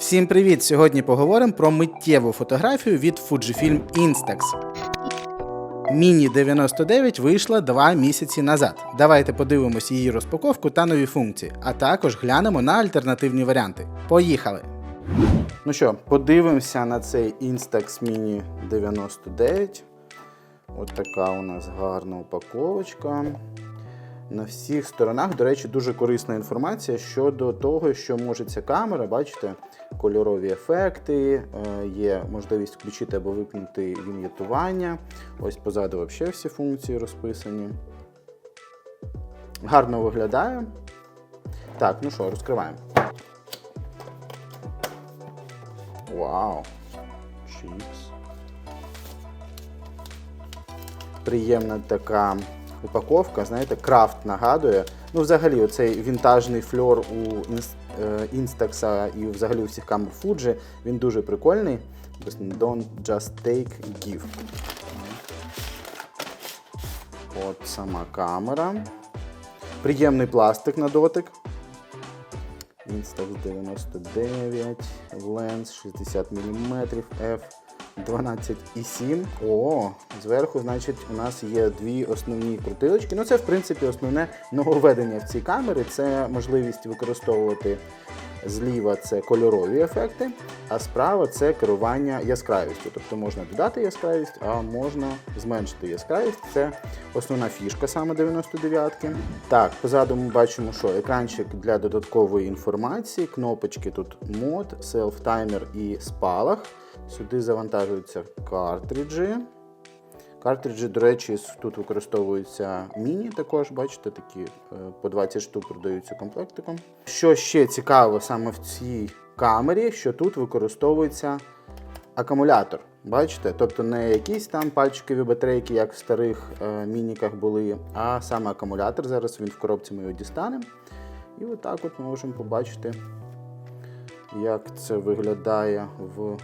Всім привіт! Сьогодні поговоримо про миттєву фотографію від Fujifilm Instax. Міні 99 вийшла два місяці назад. Давайте подивимось її розпаковку та нові функції, а також глянемо на альтернативні варіанти. Поїхали! Ну що, подивимося на цей Instax Mini 99. От така у нас гарна упаковочка. На всіх сторонах, до речі, дуже корисна інформація щодо того, що може ця камера, бачите, кольорові ефекти, е, є можливість включити або вимкнути він'єтування. Ось позаду взагалі всі функції розписані. Гарно виглядає. Так, ну що, розкриваємо. Вау! Чіпс. Приємна така упаковка, знаєте, крафт нагадує. Ну, взагалі, оцей вінтажний фльор у Інс- е, і взагалі у всіх камер Fuji, він дуже прикольний. Don't just take, give. От сама камера. Приємний пластик на дотик. Instax 99, ленс 60 мм, f 12,7. О, зверху, значить, у нас є дві основні крутилочки. Ну, це, в принципі, основне нововведення в цій камері. Це можливість використовувати зліва це кольорові ефекти, а справа це керування яскравістю. Тобто можна додати яскравість, а можна зменшити яскравість. Це основна фішка саме 99-ки. Так, позаду ми бачимо, що екранчик для додаткової інформації, кнопочки тут мод, селф-таймер і спалах. Сюди завантажуються картриджі. Картриджі, до речі, тут використовуються міні також, бачите, такі е, по 20 штук продаються комплектиком. Що ще цікаво саме в цій камері, що тут використовується акумулятор. Бачите? Тобто не якісь там пальчикові батарейки, як в старих е, мініках були, а саме акумулятор. Зараз він в коробці ми його дістанемо. І отак от ми можемо побачити, як це виглядає в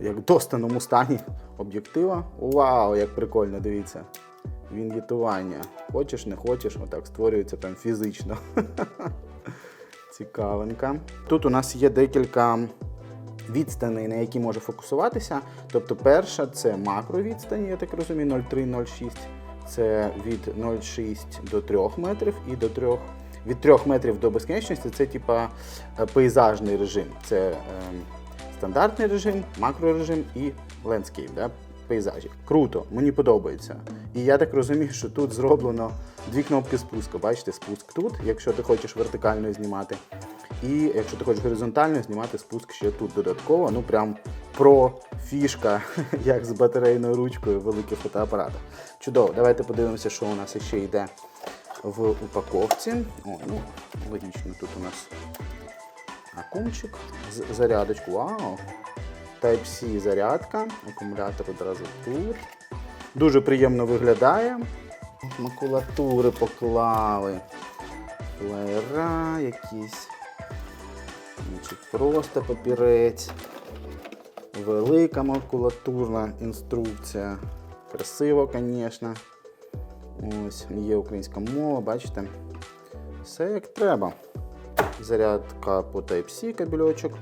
як достаному стані об'єктива. Вау, як прикольно, дивіться. Він'єтування. Хочеш, не хочеш, отак створюється прям фізично. Цікавенька. Тут у нас є декілька відстаней, на які може фокусуватися. Тобто, перша це макровідстані, я так розумію, 0,3-0,6. Це від 0,6 до 3 метрів і до 3 від 3 метрів до безкінечності це типа е, пейзажний режим. Це ем, стандартний режим, макрорежим і лендскейп, да? пейзажі. Круто, мені подобається. І я так розумію, що тут зроблено дві кнопки спуску. Бачите, спуск тут, якщо ти хочеш вертикально знімати. І якщо ти хочеш горизонтально знімати спуск ще тут додатково. Ну прям про фішка, як з батарейною ручкою великих фотоапаратах. Чудово, давайте подивимося, що у нас ще йде в упаковці. О, ну, логічно, тут у нас акумчик, зарядочку. Вау! Type-C зарядка, акумулятор одразу тут. Дуже приємно виглядає. Макулатури поклали. Плеєра якісь. Просто папірець. Велика макулатурна інструкція. Красиво, звісно. Ось, є українська мова, бачите? Все як треба зарядка по Type-C кабельочок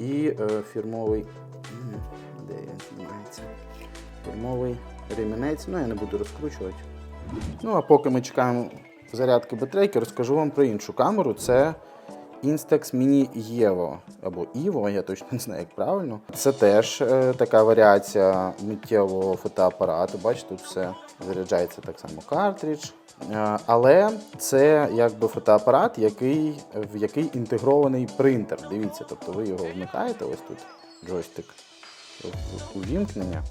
і е, фірмовий. Де він знімається? Фірмовий ремінець. Ну, я не буду розкручувати. Ну, а поки ми чекаємо зарядки батарейки, розкажу вам про іншу камеру. Це Instax Mini Evo або Evo, я точно не знаю, як правильно. Це теж е, така варіація миттєвого фотоапарату. Бачите, тут все заряджається так само картридж. Е, Але це якби фотоапарат, який, в який інтегрований принтер. Дивіться, тобто ви його вмикаєте, ось тут джойстик увімкнення.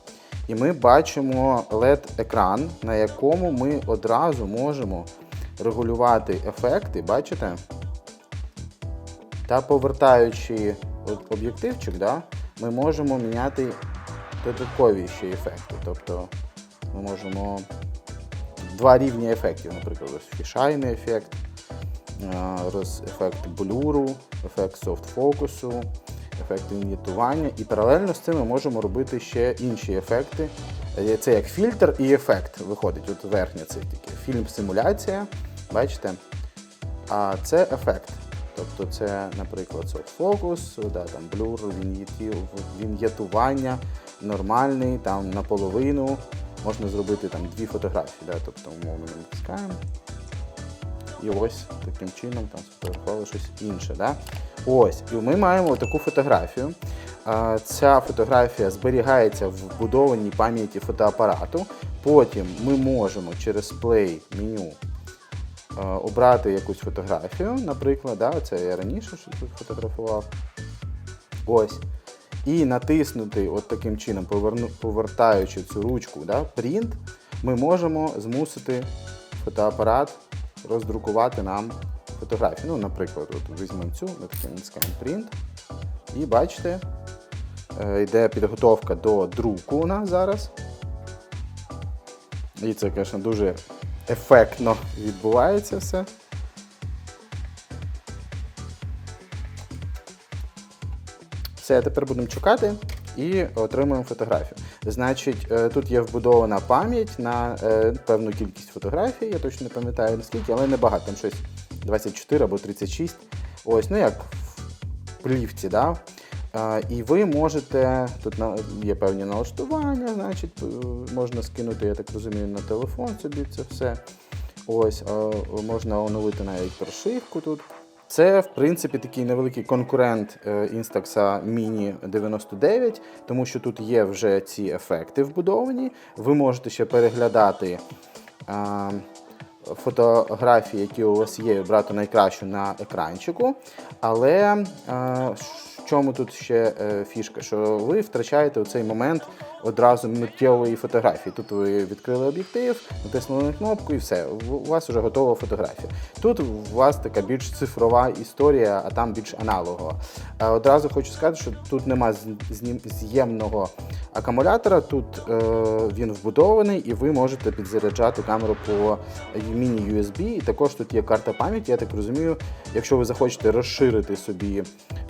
І ми бачимо LED-екран, на якому ми одразу можемо регулювати ефекти, бачите? Та повертаючи об'єктивчик, да, ми можемо міняти додаткові ще ефекти. Тобто ми можемо два рівні ефектів, наприклад, фішайний ефект, ефект блюру, ефект софт-фокусу, ефект вінітування. І паралельно з цим ми можемо робити ще інші ефекти. Е, Це як фільтр і ефект виходить. От верхня це тільки фільм-симуляція, бачите? А це ефект. Тобто це, наприклад, soft да, там блюр, він'єтування, нормальний, там наполовину. Можна зробити там дві фотографії, да, тобто умовно ми натискаємо. І ось таким чином там сфотографували щось інше. Да? Ось, і ми маємо таку фотографію. Ця фотографія зберігається в вбудованій пам'яті фотоапарату. Потім ми можемо через Play меню обрати якусь фотографію, наприклад, да, це я раніше тут фотографував. Ось. І натиснути от таким чином, повертаючи цю ручку, да, print, ми можемо змусити фотоапарат роздрукувати нам фотографію. Ну, наприклад, от візьмемо цю, натискаємо print. І бачите, е, йде підготовка до друку у нас зараз. І це, звісно, дуже ефектно відбувається все. Все, тепер будемо чекати і отримуємо фотографію. Значить, е, тут є вбудована пам'ять на е, певну кількість фотографій, я точно не пам'ятаю наскільки, але небагато, там щось 24 або 36. Ось, ну як в плівці, да? І ви можете, тут є певні налаштування, значить, е, можна скинути, я так розумію, на телефон собі це все. Ось, можна оновити навіть прошивку тут. Це, в принципі, такий невеликий конкурент е, Instax Mini 99, тому що тут є вже ці ефекти вбудовані. Ви можете ще переглядати фотографії, які у вас є, брати найкращу на екранчику. Але чому тут ще е, фішка? Що ви втрачаєте у цей момент одразу миттєвої фотографії. Тут ви відкрили об'єктив, натиснули на кнопку і все. У вас вже готова фотографія. Тут у вас така більш цифрова історія, а там більш аналогова. Е, Одразу хочу сказати, що тут нема з'ємного акумулятора, тут е, він вбудований, і ви можете підзаряджати камеру по міні-USB. І також тут є карта пам'яті. Я так розумію, якщо ви захочете розширити собі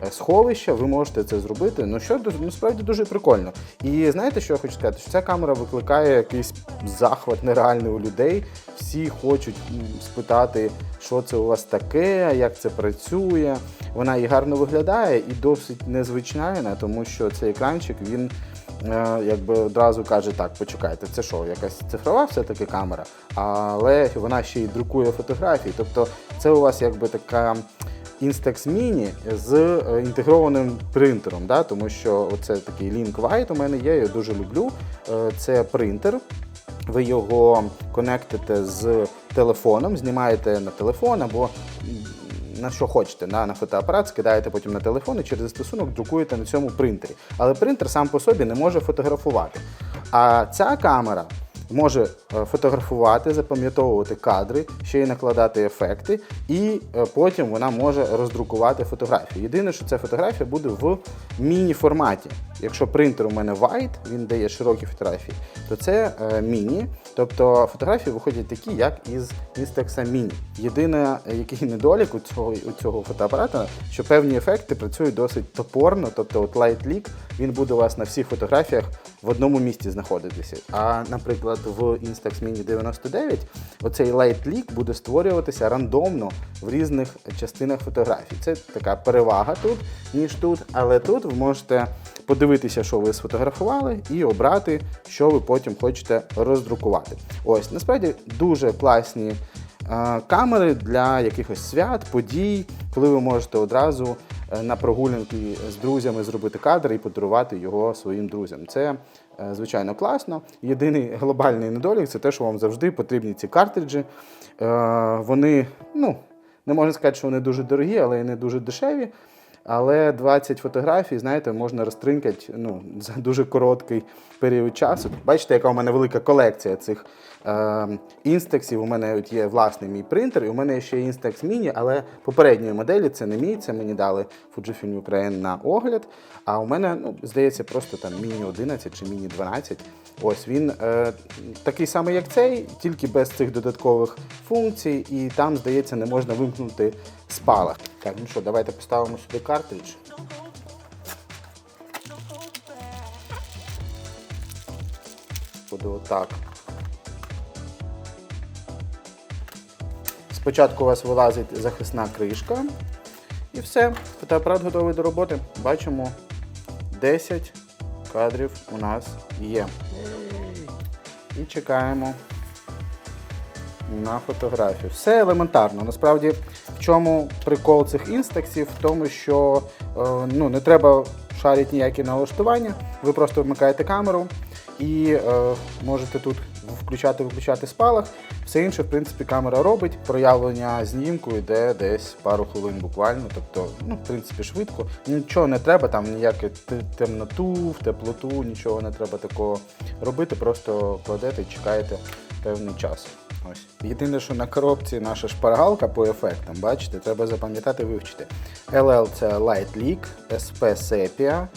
е, сховище, ви можете це зробити. Ну що ду- ну, дуже прикольно. І знаєте, що я хочу сказати? Що ця камера викликає якийсь захват нереальний у людей. Всі хочуть спитати, що це у вас таке, як це працює. Вона і гарно виглядає, і досить незвичайна, тому що цей екранчик він е, якби одразу каже: так, почекайте, це що, якась цифрова все-таки камера, але вона ще й друкує фотографії. Тобто це у вас якби така. Instax Mini з е, інтегрованим принтером, да? тому що це такий Link White у мене є, я дуже люблю. Е, Це принтер. Ви його конектите з телефоном, знімаєте на телефон або на що хочете, на, на фотоапарат, скидаєте потім на телефон і через застосунок друкуєте на цьому принтері. Але принтер сам по собі не може фотографувати. А ця камера може е, фотографувати, запам'ятовувати кадри, ще й накладати ефекти, і е, потім вона може роздрукувати фотографію. Єдине, що ця фотографія буде в міні-форматі. Якщо принтер у мене white, він дає широкі фотографії, то це е, міні. Тобто фотографії виходять такі, як із Instax Mini. Єдине, е, який недолік у цього, у цього фотоапарата, що певні ефекти працюють досить топорно. Тобто, от Light Leak, він буде у вас на всіх фотографіях в одному місці знаходитися. А, наприклад, в Instax Mini 99 оцей Light Leak буде створюватися рандомно в різних частинах фотографій. Це така перевага тут, ніж тут, але тут ви можете подивитися, що ви сфотографували, і обрати, що ви потім хочете роздрукувати. Ось насправді дуже класні е, камери для якихось свят, подій, коли ви можете одразу е, на прогулянки з друзями зробити кадр і подарувати його своїм друзям. Це е, звичайно класно. Єдиний глобальний недолік це те, що вам завжди потрібні ці картриджі. Е, Вони, ну, не можна сказати, що вони дуже дорогі, але і не дуже дешеві. Але 20 фотографій, знаєте, можна розтринкати ну, за дуже короткий період часу. Бачите, яка у мене велика колекція цих е, інстаксів. У мене є власний мій принтер, і у мене є ще Instax Mini, але попередньої моделі це не мій, це мені дали Fujifilm Ukraine на огляд. А у мене, ну, здається, просто там Mini 11 чи Mini 12. Ось він е, такий самий, як цей, тільки без цих додаткових функцій, і там, здається, не можна вимкнути спалах. Так, ну що, давайте поставимо сюди картридж. Буде отак. Спочатку у вас вилазить захисна кришка, І все, фотоапарат готовий до роботи. Бачимо 10 кадрів у нас є. І чекаємо на фотографію. Все елементарно. Насправді, в чому прикол цих інстаксів? В тому, що е, ну, не треба шарити ніякі налаштування. Ви просто вмикаєте камеру і е, можете тут включати-виключати спалах. Все інше, в принципі, камера робить. Проявлення знімку йде десь пару хвилин буквально. Тобто, ну, в принципі, швидко. Нічого не треба, там ніяке темноту, в теплоту, нічого не треба такого робити. Просто кладете і чекаєте певний час. Ось. Єдине, що на коробці наша шпаргалка по ефектам, бачите, треба запам'ятати вивчити. LL це Light Leak, SP Sepia,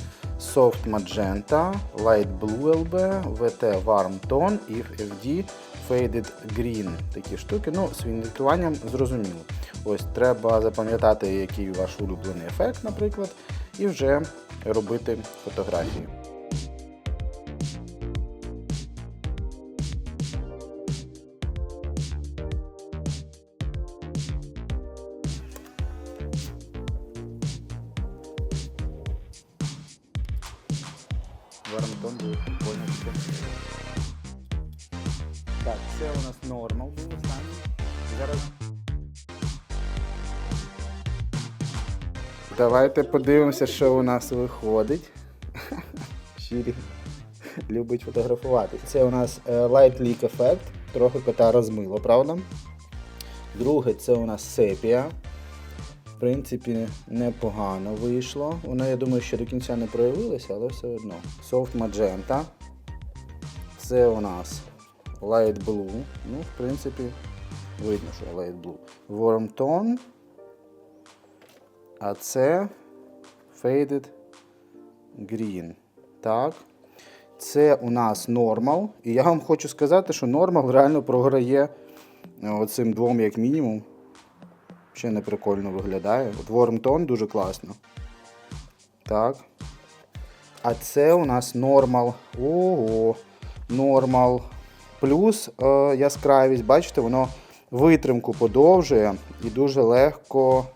Soft Magenta, Light Blue LB, VT Warm Tone і FD Faded Green. Такі штуки. Ну, з віндикуванням зрозуміло. Ось треба запам'ятати, який ваш улюблений ефект, наприклад, і вже робити фотографії. Давайте подивимося, що у нас виходить. Щирі любить фотографувати. Це у нас е, Light Leak ефект. Трохи кота розмило, правда? Друге, це у нас сепія. В принципі, непогано вийшло. Воно, я думаю, ще до кінця не проявилося, але все одно. Soft Magenta. Це у нас Light Blue. Ну, в принципі, видно, що Light Blue. Warm Tone. А це Faded Green. Так. Це у нас Normal. І я вам хочу сказати, що Normal реально програє е, оцим двом як мінімум. Ще не прикольно виглядає. От Tone дуже класно. Так. А це у нас Normal. Ого. Normal. Плюс е, яскравість, бачите, воно витримку подовжує і дуже легко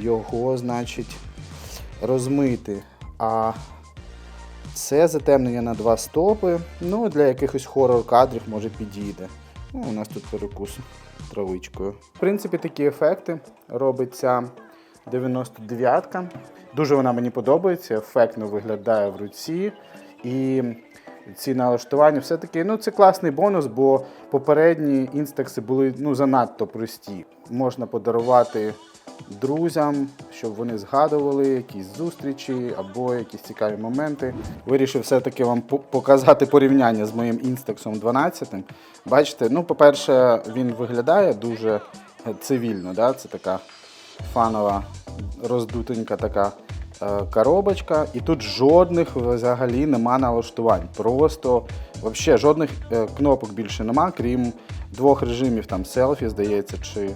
його, значить, розмити. А це затемнення на два стопи. Ну, для якихось хорор кадрів може підійде. Ну, у нас тут перекус травичкою. В принципі, такі ефекти робить ця 99-ка. Дуже вона мені подобається, ефектно виглядає в руці. І ці налаштування все-таки ну, це класний бонус, бо попередні інстакси були ну, занадто прості. Можна подарувати друзям, щоб вони згадували якісь зустрічі або якісь цікаві моменти. Вирішив все-таки вам показати порівняння з моїм інстаксом 12. Бачите, ну, по-перше, він виглядає дуже цивільно. Да? Це така фанова, роздутенька така е, коробочка. І тут жодних взагалі нема налаштувань. Просто взагалі жодних е, кнопок більше нема, крім двох режимів там селфі, здається, чи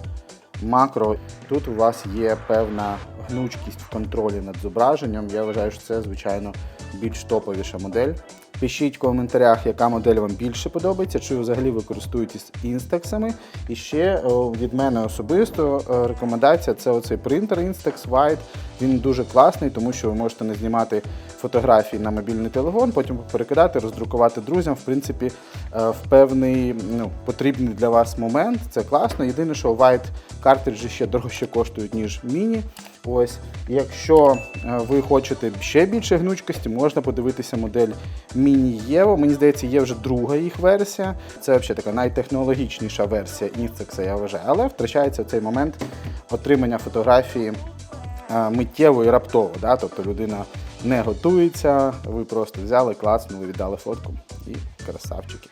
макро. Тут у вас є певна гнучкість в контролі над зображенням. Я вважаю, що це, звичайно, більш топовіша модель. Пишіть в коментарях, яка модель вам більше подобається, чи взагалі ви користуєтесь інстаксами. І ще від мене особисто е, рекомендація це оцей принтер Instax White. Він дуже класний, тому що ви можете не знімати фотографії на мобільний телефон, потім перекидати, роздрукувати друзям. В принципі, е, в певний ну, потрібний для вас момент. Це класно. Єдине, що White картриджі ще дорожче коштують, ніж міні. Ось, якщо е, ви хочете ще більше гнучкості, можна подивитися модель Міні Єво. Мені здається, є вже друга їх версія. Це взагалі така найтехнологічніша версія Instax, я вважаю. Але втрачається цей момент отримання фотографії миттєво і раптово. Да? Тобто людина не готується, ви просто взяли, класнули, віддали фотку і красавчики.